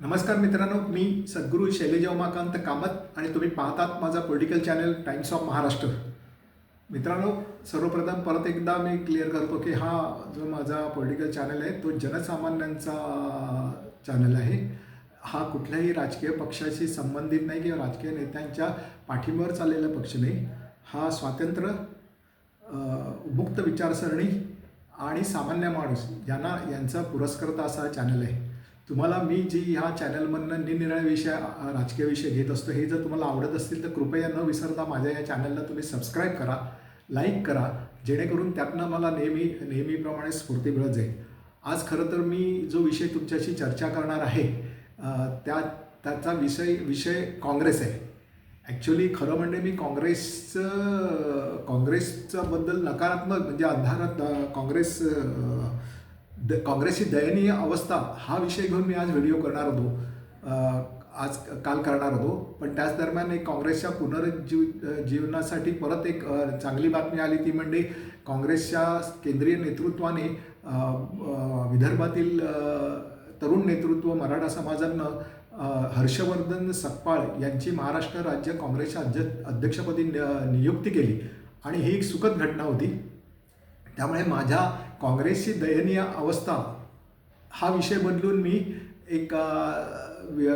नमस्कार मित्रांनो मी सद्गुरू शैलेजा उमाकांत कामत आणि तुम्ही पाहतात माझा political channel Times of Maharashtra मित्रांनो सर्वप्रथम परत एकदा मी क्लिअर करतो की हा जो माझा पॉलिटिकल चॅनल आहे तो जनसामान्यांचा चॅनल आहे. हा कुठल्याही राजकीय पक्षाशी संबंधित नाही किंवा राजकीय नेत्यांच्या पाठींवर चाललेला पक्ष नाही. हा स्वातंत्र्य मुक्त विचारसरणी आणि सामान्य माणूस यांना यांचा पुरस्कर्ता असा चॅनल आहे. तुम्हाला मी जी ह्या चॅनलमधनं निरनिराळे विषय राजकीय विषय घेत असतो हे जर तुम्हाला आवडत असतील तर कृपया न विसरता माझ्या या चॅनलला तुम्ही सबस्क्राईब करा लाईक करा जेणेकरून त्यातनं मला नेहमी नेहमीप्रमाणे स्फूर्ती मिळत जाईल. आज खरं तर मी जो विषय तुमच्याशी चर्चा करणार आहे त्या त्याचा विषय विषय काँग्रेस आहे. ॲक्च्युली खरं म्हणजे मी काँग्रेसचं काँग्रेसच्याबद्दल नकारात्मक म्हणजे अंधारात काँग्रेस द काँग्रेसची दयनीय अवस्था हा विषय घेऊन मी आज व्हिडिओ करणार होतो. आज काल करणार होतो. पण त्याच दरम्यान एक काँग्रेसच्या पुनरुज्जीव जीवनासाठी परत एक चांगली बातमी आली ती म्हणजे काँग्रेसच्या केंद्रीय नेतृत्वाने विदर्भातील तरुण नेतृत्व मराठा समाजानं हर्षवर्धन सकपाळ यांची महाराष्ट्र राज्य काँग्रेसच्या अध्य अध्यक्षपदी न- नियुक्ती केली. आणि ही एक सुखद घटना होती. त्यामुळे माझ्या काँग्रेसची दयनीय अवस्था हा विषय बदलून मी एक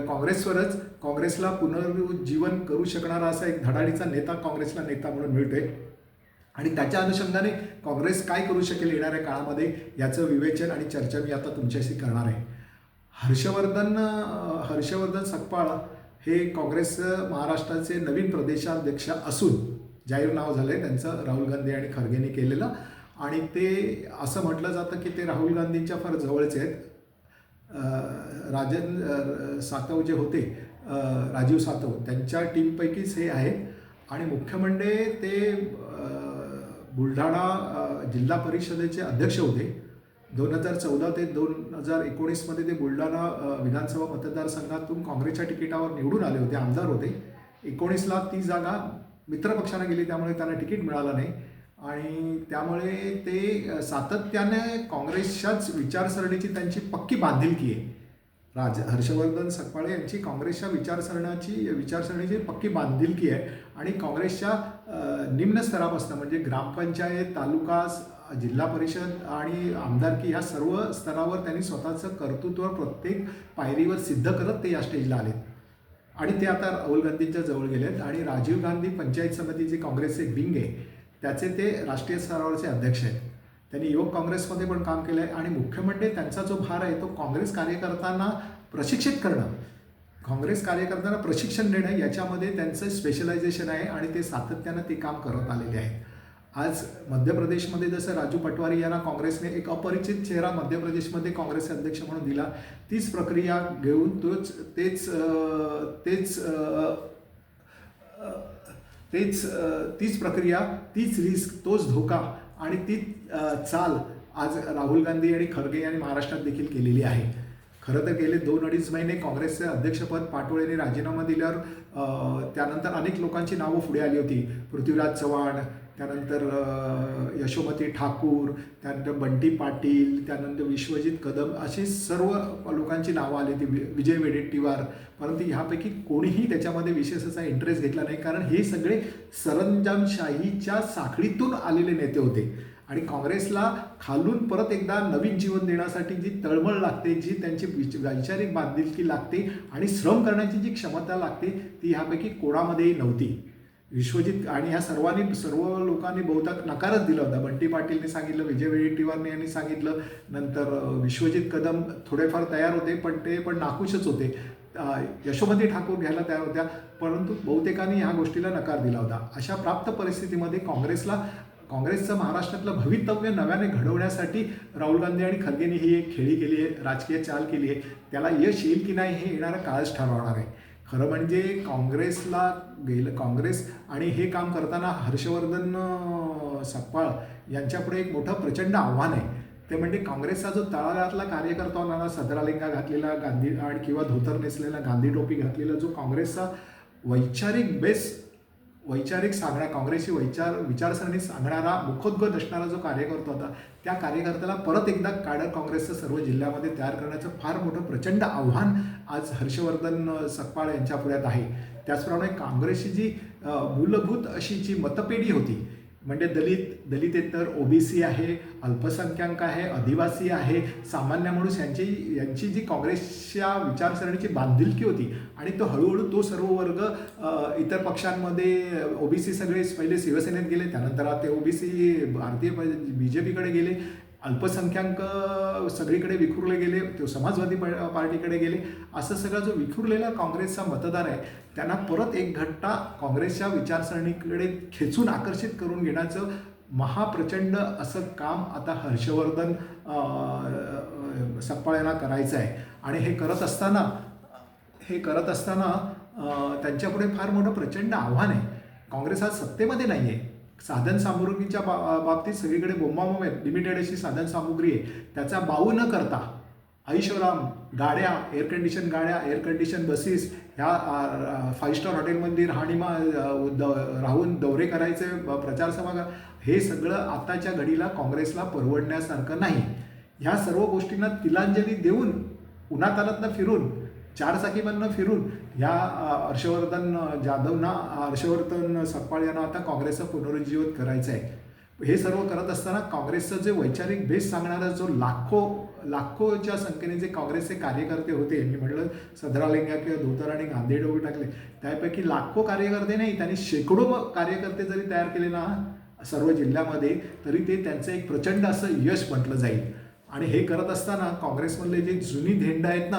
काँग्रेसवरच काँग्रेसला पुनरुज्जीवन करू शकणारा असा एक धडाडीचा नेता काँग्रेसला नेता म्हणून मिळतोय. आणि त्याच्या अनुषंगाने काँग्रेस काय करू शकेल येणाऱ्या काळामध्ये याचं विवेचन आणि चर्चा मी आता तुमच्याशी करणार आहे. हर्षवर्धन हर्षवर्धन सकपाळ हे काँग्रेस महाराष्ट्राचे नवीन प्रदेशाध्यक्ष असून जाहीर नाव झालं आहे त्यांचं राहुल गांधी आणि खरगेंनी केलेलं. आणि ते असं म्हटलं जातं की ते राहुल गांधींच्या फार जवळचे आहेत. राजन सातव जे होते राजीव सातव त्यांच्या टीमपैकीच हे आहेत. आणि मुख्य म्हणजे ते बुलढाणा जिल्हा परिषदेचे अध्यक्ष होते. दोन हजार चौदा ते दोन हजार एकोणीसमध्ये ते बुलढाणा विधानसभा मतदारसंघातून काँग्रेसच्या तिकिटावर निवडून आले होते आमदार होते. एकोणीसला ती जागा मित्रपक्षाने गेली त्यामुळे त्यांना तिकीट मिळालं नाही. आणि त्यामुळे ते सातत्याने काँग्रेसच्याच विचारसरणीची त्यांची पक्की बांधिलकी आहे. राज हर्षवर्धन सकपाळे यांची काँग्रेसच्या विचारसरणाची विचारसरणीची पक्की बांधिलकी आहे. आणि काँग्रेसच्या निम्न स्तरापासून म्हणजे ग्रामपंचायत तालुका जिल्हा परिषद आणि आमदारकी ह्या सर्व स्तरावर त्यांनी स्वतःचं कर्तृत्व प्रत्येक पायरीवर सिद्ध करत ते या स्टेजला आलेत. आणि ते आता राहुल गांधींच्या जवळ गेलेत. आणि राजीव गांधी पंचायत समितीचे काँग्रेसचे विंग आहे. त्याचे ते राष्ट्रीय स्तरावरचे अध्यक्ष आहेत. त्यांनी युवक काँग्रेसमध्ये पण काम केलं आहे आणि मुख्य म्हणजे त्यांचा जो भार आहे तो काँग्रेस कार्यकर्त्यांना प्रशिक्षित करणं. काँग्रेस कार्यकर्त्यांना प्रशिक्षण देणं याच्यामध्ये त्यांचं स्पेशलायझेशन आहे आणि ते सातत्यानं ते काम करत आलेले आहेत. आज मध्य प्रदेशमध्ये जसं राजू पटवारी यांना काँग्रेसने एक अपरिचित चेहरा मध्य प्रदेशमध्ये काँग्रेसचे अध्यक्ष म्हणून दिला तीच प्रक्रिया घेऊन तोच तेच तेच तेच तीच प्रक्रिया तीच रिस्क तोच धोका आणि ती चाल आज राहुल गांधी आणि खरगे यांनी महाराष्ट्रात देखील केलेली आहे. खरं तर गेले दोन अडीच महिने काँग्रेसचे अध्यक्षपद पाटोळेने राजीनामा दिल्यावर त्यानंतर अनेक लोकांची नावं पुढे आली होती. पृथ्वीराज चव्हाण त्यानंतर यशोमती ठाकूर त्यानंतर बंटी पाटील त्यानंतर विश्वजित कदम अशी सर्व लोकांची नावं आली ती विजय वेडेट्टीवार. परंतु ह्यापैकी कोणीही त्याच्यामध्ये विशेष असा इंटरेस्ट घेतला नाही. कारण हे सगळे सरंजामशाहीच्या साखळीतून आलेले नेते होते. आणि काँग्रेसला खालून परत एकदा नवीन जीवन देण्यासाठी जी तळमळ लागते जी त्यांची विच- वैचारिक बांधिलकी लागते आणि श्रम करण्याची जी क्षमता लागते ती ह्यापैकी कोणामध्येही नव्हती. विश्वजित आणि ह्या सर्वांनी सर्व लोकांनी बहुतांश नकारच दिला होता. बंटी पाटीलने सांगितलं विजय वेडेट्टीवारने यांनी सांगितलं नंतर विश्वजित कदम थोडेफार तयार होते पण ते पण नाखुशच होते. यशोमती ठाकूर घ्यायला तयार होत्या परंतु बहुतेकांनी ह्या गोष्टीला नकार दिला होता. अशा प्राप्त परिस्थितीमध्ये काँग्रेसला काँग्रेसचं महाराष्ट्रातलं भवितव्य नव्याने घडवण्यासाठी राहुल गांधी आणि खरगेंनी ही एक खेळी केली आहे राजकीय चाल केली आहे. त्याला यश येईल की नाही हे येणारा काळच ठरवणार आहे. खरं म्हणजे काँग्रेसला गेलं काँग्रेस आणि हे काम करताना हर्षवर्धन सकपाळ यांच्यापुढे एक मोठं प्रचंड आव्हान आहे. ते म्हणजे काँग्रेसचा जो तळागाळातला कार्यकर्ता होता सदरालिंगा घातलेला गांधी आणि किंवा धोतर नेसलेला गांधी टोपी घातलेला जो काँग्रेसचा वैचारिक बेस वैचारिक सांगणा काँग्रेसची वैचार विचारसरणी सांगणारा मुखोद्गत असणारा जो कार्यकर्ता होता त्या कार्यकर्त्याला परत एकदा काडर काँग्रेसचं सर्व जिल्ह्यामध्ये तयार करण्याचं फार मोठं प्रचंड आव्हान आज हर्षवर्धन सकपाळ यांच्या पुढ्यात आहे. त्याचप्रमाणे काँग्रेसची जी मूलभूत अशी जी मतपेढी होती म्हणजे दलित दलितेतर ओबीसी आहे अल्पसंख्याक आहे आदिवासी आहे सामान्य माणूस यांची यांची जी काँग्रेसच्या विचारसरणीची बांधिलकी होती आणि तो हळूहळू तो सर्व वर्ग इतर पक्षांमध्ये ओबीसी सगळे पहिले शिवसेनेत गेले त्यानंतर ते ओबीसी भारतीय बी जे पीकडे गेले. अल्पसंख्याक सगळीकडे विखुरले गेले तो समाजवादी पार्टीकडे गेले असं सगळा जो विखुरलेला काँग्रेसचा मतदार आहे त्यांना परत एक घट्टा काँग्रेसच्या विचारसरणीकडे खेचून आकर्षित करून घेण्याचं महाप्रचंड असं काम आता हर्षवर्धन अं, यांना करायचं आहे. आणि हे करत असताना हे करत असताना त्यांच्यापुढे फार मोठं प्रचंड आव्हान आहे. काँग्रेस आज सत्तेमध्ये नाही आहे साधन सामुग्रीच्या बा बाबतीत सगळीकडे बोंबाबोंब आहेत. लिमिटेड अशी साधन सामुग्री आहे. त्याचा बाऊ न करता ऐशोराम गाड्या एअर कंडिशन गाड्या एअर कंडिशन बसेस ह्या फाईव्ह स्टार हॉटेलमध्ये राहणीमा द- राहून दौरे करायचे ब- प्रचारसभा कर- हे सगळं आत्ताच्या घडीला काँग्रेसला परवडण्यासारखं नाही. ह्या सर्व गोष्टींना तिलांजली देऊन उन्हातानातनं फिरून चारचाकीमधनं फिरून ह्या हर्षवर्धन जाधवना हर्षवर्धन सकपाळ यांना आता काँग्रेसचं पुनरुज्जीवित करायचं आहे हे सर्व करत असताना काँग्रेसचं जे वैचारिक भेस सांगणारा जो लाखो लाखोच्या संख्येने जे काँग्रेसचे कार्यकर्ते होते मी म्हटलं सदरालिंगा किंवा धोतर आणि गांधी डोळे टाकले त्यापैकी लाखो कार्यकर्ते नाही त्यांनी शेकडो कार्यकर्ते जरी तयार केले ना सर्व जिल्ह्यामध्ये तरी ते त्यांचं एक प्रचंड असं यश म्हटलं जाईल. आणि हे करत असताना काँग्रेसमधले जे जुनी धेंड आहेत ना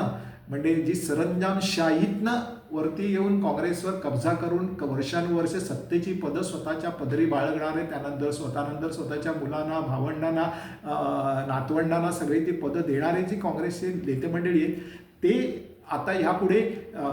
म्हणजे जी सरंजामशाहीतनं वरती येऊन काँग्रेसवर कब्जा करून वर्षानुवर्षे सत्तेची पदं स्वतःच्या पदरी बाळगणारे त्यानंतर स्वतःनंतर स्वतःच्या मुलांना भावंडांना नातवंडांना सगळी ती पदं देणारे जी काँग्रेसचे नेते मंडळी आहेत ते आता ह्यापुढे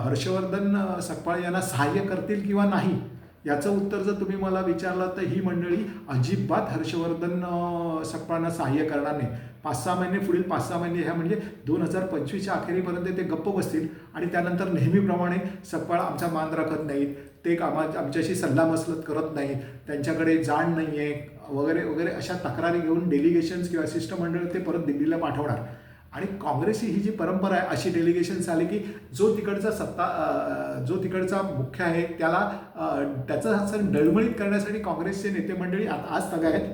हर्षवर्धन सकपाळ यांना सहाय्य करतील किंवा नाही? याचं उत्तर जर तुम्ही मला विचारलं तर ही मंडळी अजिबात हर्षवर्धन अं, सकपाळांना सहाय्य करणार नाही. पाच सहा महिने पुढील पाच सहा महिने ह्या म्हणजे दोन हजार पंचवीसच्या अखेरीपर्यंत ते गप्प बसतील. आणि त्यानंतर नेहमीप्रमाणे सकपाळ आमचा मान राखत नाहीत. ते कामा आमच्याशी सल्लामसलत करत नाहीत. त्यांच्याकडे जाण नाही आहे वगैरे वगैरे अशा तक्रारी घेऊन डेलिगेशन्स किंवा शिष्टमंडळ ते परत दिल्लीला पाठवणार. आणि काँग्रेसची ही जी परंपरा आहे अशी डेलिगेशन्स आली की जो तिकडचा सत्ता जो तिकडचा मुख्य आहे त्याला त्याचा त्याचं डळमळीत करण्यासाठी काँग्रेसचे नेते मंडळी आता आज तग आहेत.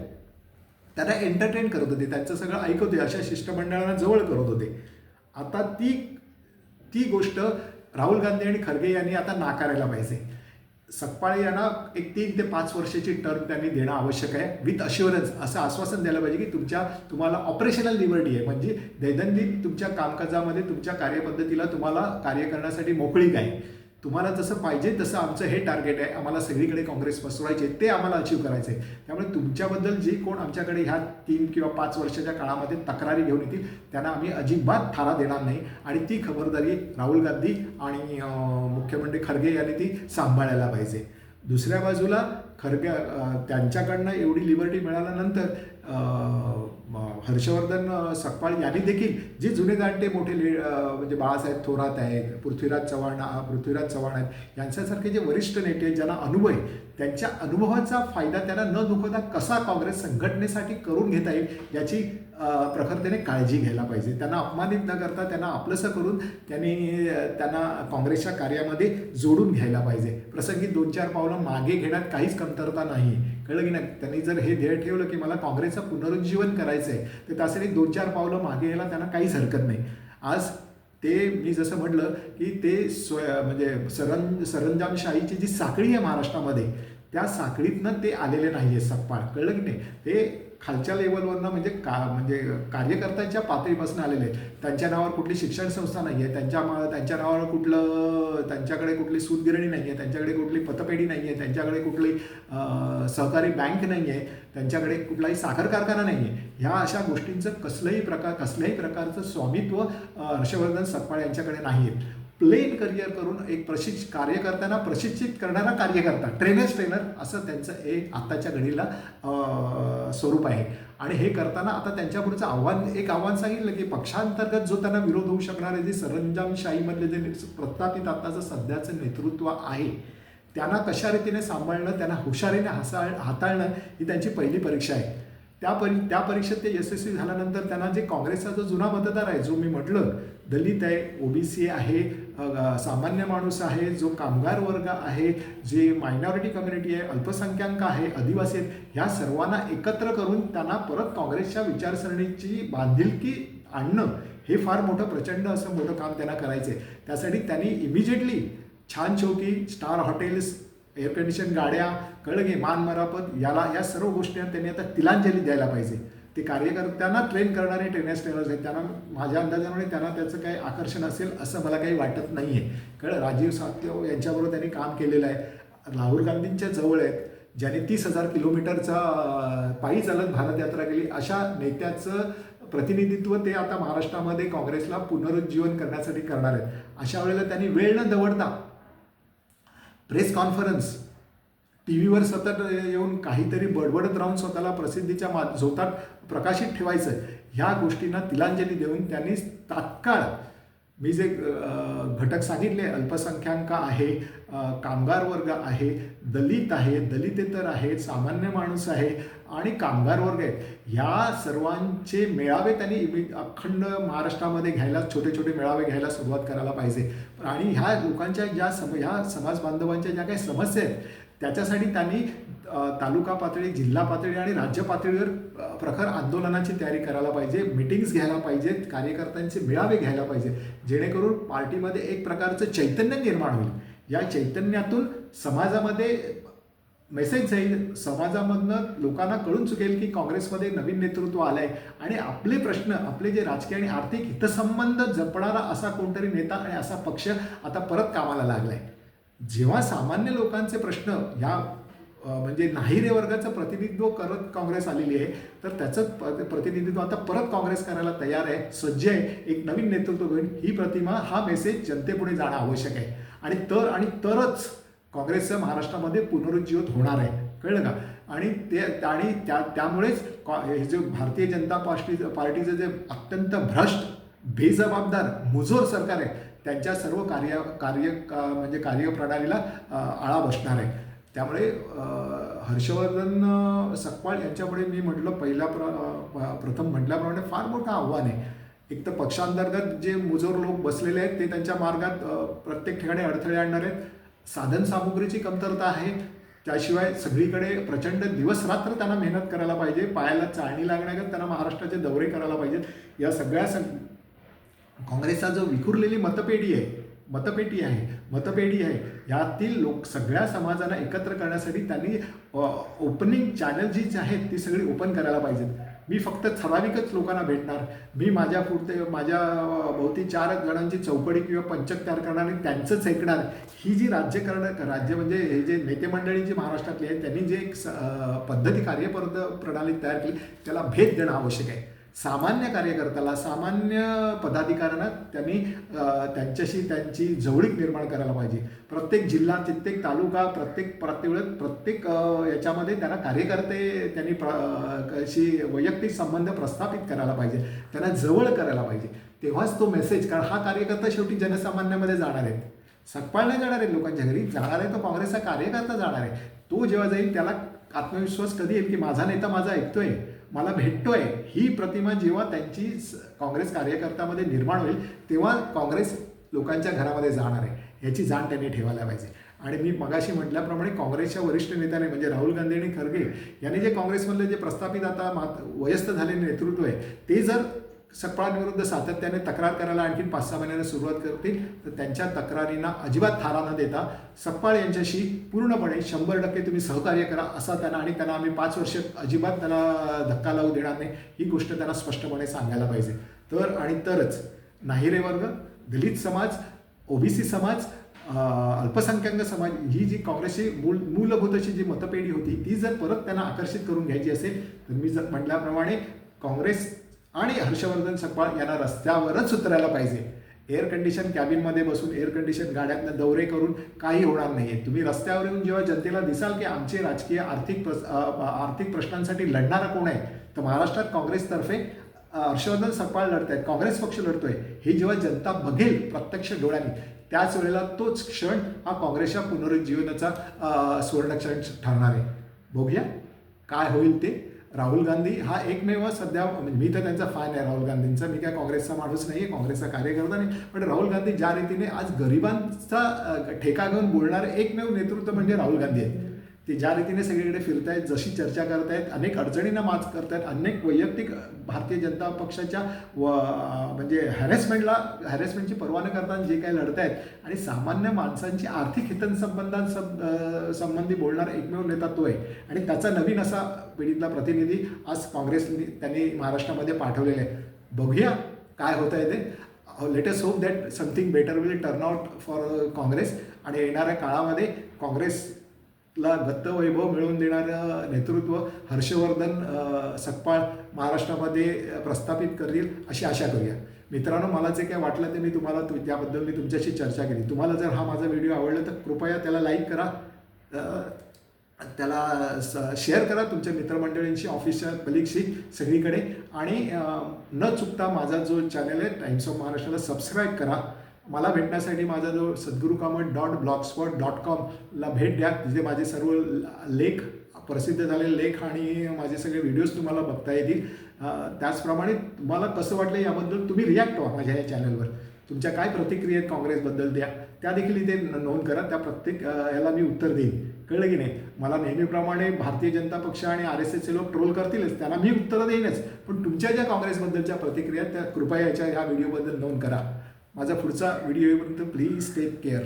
त्यांना एंटरटेन करत होते त्यांचं सगळं ऐकत होते अशा शिष्टमंडळांना जवळ करत होते. आता ती ती गोष्ट राहुल गांधी आणि खरगे यांनी आता नाकारायला पाहिजे. सकपाळे यांना एक तीन ते पाच वर्षाची टर्म त्यांनी देणं आवश्यक आहे. विथ अश्युरन्स असं आश्वासन द्यायला पाहिजे की तुमच्या तुम्हाला ऑपरेशनल लिबर्टी आहे. म्हणजे दैनंदिन तुमच्या कामकाजामध्ये तुमच्या कार्यपद्धतीला तुम्हाला कार्य करण्यासाठी मोकळीक आहे तुम्हाला जसं पाहिजे तसं आमचं हे टार्गेट आहे. आम्हाला सगळीकडे काँग्रेस पसरवायचे ते आम्हाला अचीव करायचे आहे त्यामुळे तुमच्याबद्दल जे कोण आमच्याकडे ह्या तीन किंवा पाच वर्षाच्या काळामध्ये तक्रारी घेऊन येतील त्यांना आम्ही अजिबात थारा देणार नाही. आणि ती खबरदारी राहुल गांधी आणि मुख्यमंत्री खरगे यांनी ती सांभाळायला पाहिजे. दुसऱ्या बाजूला खरगे त्यांच्याकडनं एवढी लिबर्टी मिळाल्यानंतर हर्षवर्धन सकपाळ यांनी देखील जे जुने जाणते मोठे ले म्हणजे बाळासाहेब थोरात आहेत पृथ्वीराज चव्हाण पृथ्वीराज चव्हाण आहेत यांच्यासारखे जे वरिष्ठ नेते आहेत ज्यांना अनुभव आहे त्यांच्या अनुभवाचा फायदा त्यांना न दुखवता कसा काँग्रेस संघटनेसाठी करून घेता येईल याची प्रखरतेने काळजी घ्यायला पाहिजे. त्यांना अपमानित न करता त्यांना आपलंसं करून त्यांनी त्यांना काँग्रेसच्या कार्यामध्ये जोडून घ्यायला पाहिजे. प्रसंगी दोन चार पावलं मागे घेण्यात काहीच कमतरता नाही. कळलं की नाही? त्यांनी जर हे ध्येय ठेवलं की मला काँग्रेसचं पुनरुज्जीवन करायचं आहे तर त्यासाठी दोन चार पावलं मागे यायला त्यांना काहीच हरकत नाही. आज ते मी जसं म्हटलं की ते स्व म्हणजे सरं सरंजामशाहीची जी साखळी आहे महाराष्ट्रामध्ये त्या साखळीतनं ते आलेले नाही आहे सकपाळ कळलं की नाही? ते खालच्या लेवलवरनं म्हणजे का म्हणजे कार्यकर्त्यांच्या पातळीपासून आलेले आहेत. त्यांच्या नावावर कुठली शिक्षण संस्था नाही आहे त्यांच्या मा- त्यांच्या नावावर कुठलं त्यांच्याकडे कुठली सूतगिरणी नाही आहे त्यांच्याकडे कुठली पतपेढी नाही आहे त्यांच्याकडे कुठली सहकारी बँक नाही आहे त्यांच्याकडे कुठलाही साखर कारखाना नाही आहे ह्या अशा गोष्टींचं कसलंही प्रकार कसल्याही प्रकारचं स्वामित्व हर्षवर्धन सकपाळ यांच्याकडे नाही आहे प्लेन करिअर करून एक प्रशिक्ष कार्यकर्त्यांना प्रशिक्षित करणारा कार्यकर्ता ट्रेनर्स ट्रेनर असं त्यांचं एक आत्ताच्या घडीला स्वरूप आहे. आणि हे करताना आता त्यांच्यापुढचं आव्हान एक आव्हान सांगितलं की पक्षांतर्गत जो त्यांना विरोध होऊ शकणारे जे सरंजामशाहीमधले जे प्रस्थापित आत्ताचं सध्याचं नेतृत्व आहे त्यांना कशा रीतीने सांभाळणं त्यांना हुशारीने हासाळ हाताळणं ही त्यांची पहिली परीक्षा आहे. त्या परी त्या परीक्षेत ते यशस्वी झाल्यानंतर त्यांना जे काँग्रेसचा जो जुना मतदार आहे जो मी म्हटलं दलित आहे ओबीसी आहे सामान्य माणूस आहे जो कामगार वर्ग आहे जे मायनॉरिटी कम्युनिटी आहे अल्पसंख्याक आहे आदिवासी आहेत ह्या सर्वांना एकत्र करून त्यांना परत काँग्रेसच्या विचारसरणीची बांधिलकी आणणं हे फार मोठं प्रचंड असं मोठं काम त्यांना करायचं आहे त्यासाठी त्यांनी इमिजिएटली छान चौकी स्टार हॉटेल्स एअर कंडिशन गाड्या कळगे मान मरापत याला या सर्व गोष्टी त्यांनी आता तिलांजली द्यायला पाहिजे. ते कार्यकर्त्यांना ट्रेन करणारे ट्रेनर्स ट्रेनर्स आहेत. त्यांना माझ्या अंदाजामुळे त्यांना त्याचं काही आकर्षण असेल असं मला काही वाटत नाही आहे कारण राजीव सातव यांच्याबरोबर त्यांनी काम केलेलं आहे. राहुल गांधींच्या जवळ आहेत. ज्याने तीस हजार किलोमीटरचा पायी चालत भारत यात्रा केली. अशा नेत्याचं प्रतिनिधित्व ते आता महाराष्ट्रामध्ये काँग्रेसला पुनरुज्जीवन करण्यासाठी करणार आहेत. अशा वेळेला त्यांनी वेळ न दवडता प्रेस कॉन्फरन्स टी व्हीवर सतत येऊन काहीतरी बडबडत राहून स्वतःला प्रसिद्धीच्या मा झोतात प्रकाशित ठेवायचं ह्या गोष्टींना तिलांजली देऊन त्यांनी तात्काळ मी जे घटक सांगितले अल्पसंख्याक आहे कामगार वर्ग आहे दलित आहे दलितेतर आहेत सामान्य माणूस आहे आणि कामगार वर्ग आहेत ह्या सर्वांचे मेळावे त्यांनी अखंड महाराष्ट्रामध्ये घ्यायला छोटे छोटे मेळावे घ्यायला सुरुवात करायला पाहिजे. आणि ह्या लोकांच्या ज्या सम ह्या समाज बांधवांच्या ज्या काही समस्या आहेत त्याच्यासाठी त्यांनी तालुका पातळी जिल्हा पातळी आणि राज्य पातळीवर प्रखर आंदोलनाची तयारी करायला पाहिजे मिटिंग्स घ्यायला पाहिजेत कार्यकर्त्यांचे मेळावे घ्यायला पाहिजे जेणेकरून पार्टीमध्ये एक प्रकारचं चैतन्य निर्माण होईल. या चैतन्यातून समाजामध्ये मेसेज जाईल समाजामधनं लोकांना कळून चुकेल की काँग्रेसमध्ये नवीन नेतृत्व आलं आहे आणि आपले प्रश्न आपले जे राजकीय आणि आर्थिक हितसंबंध जपणारा असा कोणतरी नेता आणि असा पक्ष आता परत कामाला लागला आहे जेव्हा सामान्य लोकांचे प्रश्न ह्या म्हणजे म्हणजे नाहिरे वर्गाचं प्रतिनिधित्व करत काँग्रेस आलेली आहे तर त्याचं प- प्रतिनिधित्व आता परत काँग्रेस करायला तयार आहे सज्ज आहे एक नवीन नेतृत्व घेऊन ही प्रतिमा हा मेसेज जनतेपुढे जाणं आवश्यक आहे. आणि तर आणि तरच काँग्रेसचं महाराष्ट्रामध्ये पुनरुज्जीवित होणार आहे. कळलं का? आणि ते आणि त्या त्यामुळेच कॉ- हे जे भारतीय जनता पार्टी पार्टीचं जे अत्यंत भ्रष्ट बेजबाबदार मुजोर सरकार आहे त्यांच्या सर्व कार्य कार्य का- म्हणजे कार्यप्रणालीला आळा बसणार आहे. त्यामुळे हर्षवर्धन सकपाळ यांच्यापुढे मी म्हटलं पहिल्या प्र प्रथम म्हटल्याप्रमाणे फार मोठं आव्हान आहे. एक तर पक्षांतर्गत जे मुजोर लोक बसलेले आहेत ते त्यांच्या मार्गात प्रत्येक ठिकाणी अडथळे आणणार आहेत. साधन सामुग्रीची कमतरता आहे. त्याशिवाय सगळीकडे प्रचंड दिवस रात्र त्यांना मेहनत करायला पाहिजे. पायाला चाळणी लागण्यागत त्यांना महाराष्ट्राचे दौरे करायला पाहिजेत. या सगळ्या सग काँग्रेसचा जो विखुरलेली मतपेढी आहे मतपेटी आहे मतपेढी आहे यातील लोक सगळ्या समाजाला एकत्र करण्यासाठी त्यांनी ओपनिंग चॅनल जी आहेत ती सगळी ओपन करायला पाहिजेत. मी फक्त ठराविकच लोकांना भेटणार. मी माझ्या पुरते माझ्या भोवती चार जणांची चौकडी किंवा पंचक तयार करणार आणि त्यांचंच ऐकणार. ही जी राज्य करण राज्य म्हणजे हे जे नेते मंडळी जी महाराष्ट्रातली आहे त्यांनी जे एक स- पद्धती कार्यपद प्रणाली तयार केली त्याला भेट देणं आवश्यक आहे. सामान्य कार्यकर्त्याला सामान्य पदाधिकाऱ्यांना त्यांनी त्यांच्याशी त्यांची जवळीक निर्माण करायला पाहिजे. प्रत्येक जिल्हा प्रत्येक तालुका प्रत्येक प्रत्येक प्रत्येक याच्यामध्ये त्यांना कार्यकर्ते त्यांनी प्र अशी वैयक्तिक संबंध प्रस्थापित करायला पाहिजे. त्यांना जवळ करायला पाहिजे. तेव्हाच तो मेसेज कारण हा कार्यकर्ता शेवटी जनसामान्यामध्ये जाणार आहेत सकपाळ नाही जाणार आहे लोकांच्या घरी जाणार आहे तो काँग्रेसचा कार्यकर्ता जाणार आहे. तो जेव्हा जाईल त्याला आत्मविश्वास कधी येईल की माझा नेता माझा ऐकतोय? मला भेटतोय. ही प्रतिमा जेव्हा त्यांची स- काँग्रेस कार्यकर्त्यामध्ये निर्माण होईल तेव्हा काँग्रेस लोकांच्या घरामध्ये जाणार आहे. याची जाण त्यांनी ठेवायला पाहिजे. आणि मी मगाशी म्हटल्याप्रमाणे काँग्रेसच्या वरिष्ठ नेत्याने म्हणजे राहुल गांधी आणि खरगे यांनी जे काँग्रेसमधले जे प्रस्थापित आता मात वयस्त झालेले नेतृत्व आहे ते जर सकपाळांविरुद्ध सातत्याने तक्रार करायला आणखी पाच सहा महिन्याने सुरुवात करतील. तर त्यांच्या तक्रारींना अजिबात थारा न देता सकपाळ यांच्याशी पूर्णपणे शंभर टक्के तुम्ही सहकार्य करा असा त्यांना आणि त्यांना आम्ही पाच वर्ष अजिबात त्यांना धक्का लावू देणार नाही. ही गोष्ट त्यांना स्पष्टपणे सांगायला पाहिजे. तर आणि तरच नाहिरे वर्ग दलित समाज ओबीसी समाज अल्पसंख्याक समाज ही जी काँग्रेसची मूल मूलभूत अशी जी मतपेढी होती ती जर परत त्यांना आकर्षित करून घ्यायची असेल तर मी जर म्हटल्याप्रमाणे काँग्रेस आणि हर्षवर्धन सकपाळ यांना रस्त्यावरच उतरायला पाहिजे. एअर कंडिशन कॅबिनमध्ये बसून एअर कंडिशन गाड्यातनं दौरे करून काही होणार नाही तुम्ही रस्त्यावर येऊन जेव्हा जनतेला दिसाल की आमचे राजकीय आर्थिक प्रस आर्थिक प्रश्नांसाठी लढणारा कोण आहे? तर महाराष्ट्रात काँग्रेसतर्फे हर्षवर्धन सकपाळ लढत आहेत काँग्रेस पक्ष लढतोय. हे जेव्हा जनता बघेल प्रत्यक्ष डोळ्यांनी त्याच वेळेला तोच क्षण हा काँग्रेसच्या पुनरुज्जीवनाचा सुवर्ण क्षण ठरणार आहे. बघूया. काय होईल ते. राहुल गांधी हा एकमेव सध्या म्हणजे मी तर त्यांचा फॅन आहे राहुल गांधींचा. मी काय काँग्रेसचा माणूस नाही आहे काँग्रेसचा कार्यकर्ता नाही. पण राहुल गांधी ज्या रीतीने आज गरिबांचा ठेका घेऊन बोलणारे एकमेव नेतृत्व म्हणजे राहुल गांधी आहे ते ज्या रीतीने सगळीकडे फिरतायत जशी चर्चा करतायत अनेक अडचणींना मात करतायत अनेक वैयक्तिक भारतीय जनता पक्षाच्या व म्हणजे हॅरेसमेंटला हॅरेसमेंटची पर्वा न करताना जे काही लढतायत आणि सामान्य माणसांची आर्थिक हितसंबंधां संबंधी बोलणारा एकमेव नेता तो आहे. आणि त्याचा नवीन असा पिढीतला प्रतिनिधी आज काँग्रेसने त्यांनी महाराष्ट्रामध्ये पाठवलेला आहे. बघूया काय होत आहे ते latest hope that something better will turn out for Congress. आणि येणाऱ्या काळामध्ये काँग्रेस गत्त वैभव मिळवून देणारं नेतृत्व हर्षवर्धन सकपाळ महाराष्ट्रामध्ये प्रस्थापित करतील अशी आशा करूया. मित्रांनो मला जे काय वाटलं ते मी तुम्हाला तु- त्याबद्दल मी तुमच्याशी चर्चा केली. तुम्हाला जर हा माझा व्हिडिओ आवडला तर कृपया त्याला लाईक करा. त्याला स शेअर करा तुमच्या मित्रमंडळींशी ऑफिसच्या कलिगशी सगळीकडे. आणि न चुकता माझा जो चॅनल आहे टाईम्स ऑफ महाराष्ट्राला सबस्क्राईब करा. मला भेटण्यासाठी माझा जो Sadguru Kamat dot blogspot dot कॉमला भेट द्या तिथे माझे सर्व लेख प्रसिद्ध झालेले लेख आणि माझे सगळे व्हिडिओज तुम्हाला बघता येतील. त्याचप्रमाणे तुम्हाला कसं वाटलं याबद्दल तुम्ही रिॲक्ट व्हा माझ्या या चॅनलवर तुमच्या काय प्रतिक्रिया आहेत काँग्रेसबद्दल द्या त्या देखील इथे न- नोंद करा. त्या प्रत्येक याला मी उत्तर देईन. कळलं की नाही? मला नेहमीप्रमाणे भारतीय जनता पक्ष आणि आर एस एसचे लोक ट्रोल करतीलच त्यांना मी उत्तरं देईनच. पण तुमच्या ज्या काँग्रेसबद्दलच्या प्रतिक्रिया आहेत, त्या कृपया याच्या ह्या व्हिडिओबद्दल नोंद करा. माझा पुढचा व्हिडिओ येईपर्यंत प्लीज टेक केअर